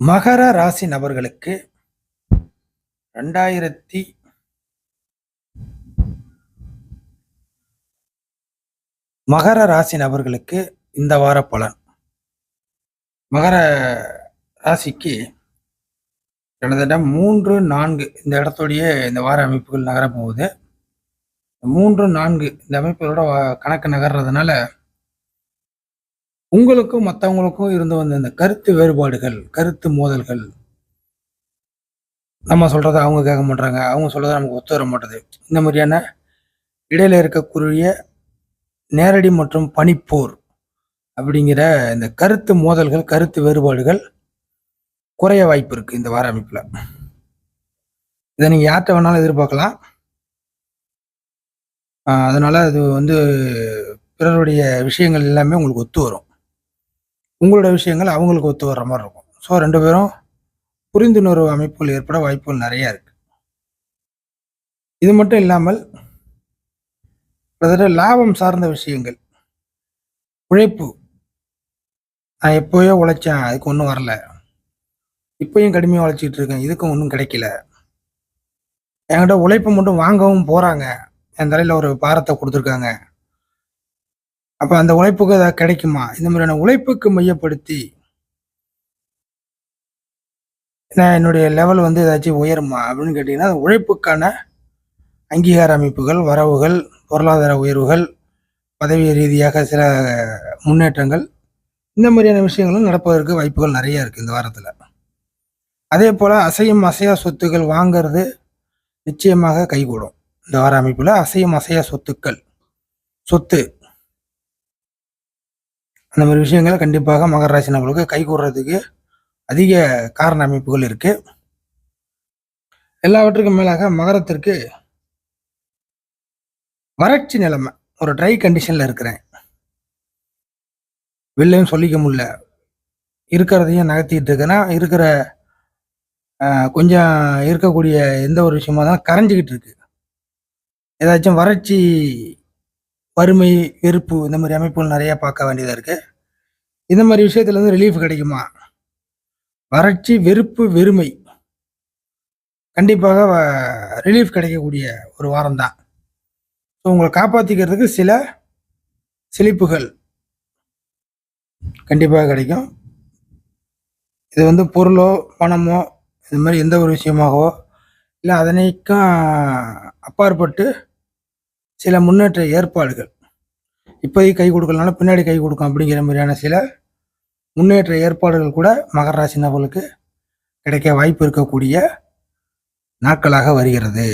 மகர ராசி நபர்களுக்கு ரெண்டாயிரத்தி மகர ராசி நபர்களுக்கு இந்த வார பலன். மகர ராசிக்கு கிட்டத்தட்ட மூன்று நான்கு இந்த இடத்துடைய இந்த வார அமைப்புகள் நகரப்போகுது. போகுது மூன்று நான்கு இந்த அமைப்புகளோட கணக்கு நகர்றதுனால உங்களுக்கும் மற்றவங்களுக்கும் இருந்து வந்த இந்த கருத்து வேறுபாடுகள் கருத்து மோதல்கள் நம்ம சொல்கிறத அவங்க கேட்க மாட்டாங்க அவங்க சொல்கிறத நமக்கு ஒத்து வர மாட்டேது. இந்த மாதிரியான இடையில இருக்கக்கூடிய நேரடி மற்றும் பனிப்போர் அப்படிங்கிற இந்த கருத்து மோதல்கள் கருத்து வேறுபாடுகள் குறைய வாய்ப்பு இருக்குது இந்த வார அமைப்பில். இதை நீங்கள் யார்கிட்ட வேணாலும் எதிர்பார்க்கலாம். அதனால் அது வந்து பிறருடைய விஷயங்கள் எல்லாமே உங்களுக்கு ஒத்து வரும். உங்களோட விஷயங்கள் அவங்களுக்கு ஒத்து வர்ற மாதிரி இருக்கும். ஸோ ரெண்டு பேரும் புரிந்துணர்வு அமைப்புகள் ஏற்பட வாய்ப்புகள் நிறையா இருக்குது இது மட்டும் இல்லாமல் கிட்டத்தட்ட லாபம் சார்ந்த விஷயங்கள். உழைப்பு. நான் எப்போயோ உழைச்சேன் அதுக்கு ஒன்றும் வரல. இப்பயும் கடுமையாக உழைச்சிட்டு இருக்கேன் இதுக்கும் ஒன்றும் கிடைக்கல. என்கிட்ட உழைப்பு மட்டும் வாங்கவும் போகிறாங்க என் தலையில் ஒரு பாரத்தை கொடுத்துருக்காங்க. அப்போ அந்த உழைப்புக்கு ஏதாவது கிடைக்குமா? இந்த மாதிரியான உழைப்புக்கு மையப்படுத்தி நான் என்னுடைய லெவல் வந்து ஏதாச்சும் உயருமா? அப்படின்னு கேட்டிங்கன்னா அந்த உழைப்புக்கான அங்கீகார அமைப்புகள் வரவுகள் பொருளாதார உயர்வுகள் பதவி ரீதியாக சில முன்னேற்றங்கள் இந்த மாதிரியான விஷயங்களும் நடப்பதற்கு வாய்ப்புகள் நிறைய இருக்குது இந்த வாரத்தில். அதே போல் அசையும் அசையா சொத்துக்கள் வாங்கிறது நிச்சயமாக கைகூடும். இந்த வார அமைப்பில் அசையும் அசையா சொத்துக்கள் சொத்து அந்த மாதிரி விஷயங்களை கண்டிப்பாக மகர ராசி கை கைகூடுறதுக்கு அதிக காரண அமைப்புகள் இருக்கு. எல்லாவற்றுக்கும் மேலாக மகரத்திற்கு வறட்சி நிலைமை ஒரு ட்ரை கண்டிஷன்ல இருக்கிறேன். வெளிலையும் சொல்லிக்க முடியல. இருக்கிறதையும் நகர்த்திட்டு இருக்கேன்னா இருக்கிற கொஞ்சம் இருக்கக்கூடிய எந்த ஒரு விஷயமா தான் கரைஞ்சிக்கிட்டு இருக்கு. ஏதாச்சும் வறட்சி வறுமை வெறுப்பு இந்த மாதிரி அமைப்புகள் நிறையா பார்க்க வேண்டியதாக இருக்கு. இந்த மாதிரி விஷயத்துல வந்து ரிலீஃப் கிடைக்குமா? வறட்சி வெறுப்பு வெறுமை கண்டிப்பாக ரிலீஃப் கிடைக்கக்கூடிய ஒரு வாரம் தான் ஸோ உங்களை காப்பாற்றிக்கிறதுக்கு சில செழிப்புகள் கண்டிப்பாக கிடைக்கும். இது வந்து பொருளோ பணமோ இது மாதிரி எந்த ஒரு விஷயமாகவோ இல்லை அதனைக்கும் அப்பாற்பட்டு சில முன்னேற்ற ஏற்பாடுகள். இப்போதைக்கு கை கொடுக்கலனால பின்னாடி கை கொடுக்கும் அப்படிங்கிற மாதிரியான சில முன்னேற்ற ஏற்பாடுகள் கூட மகர ராசி நபர்களுக்கு கிடைக்க வாய்ப்பு இருக்கக்கூடிய நாட்களாக வருகிறது.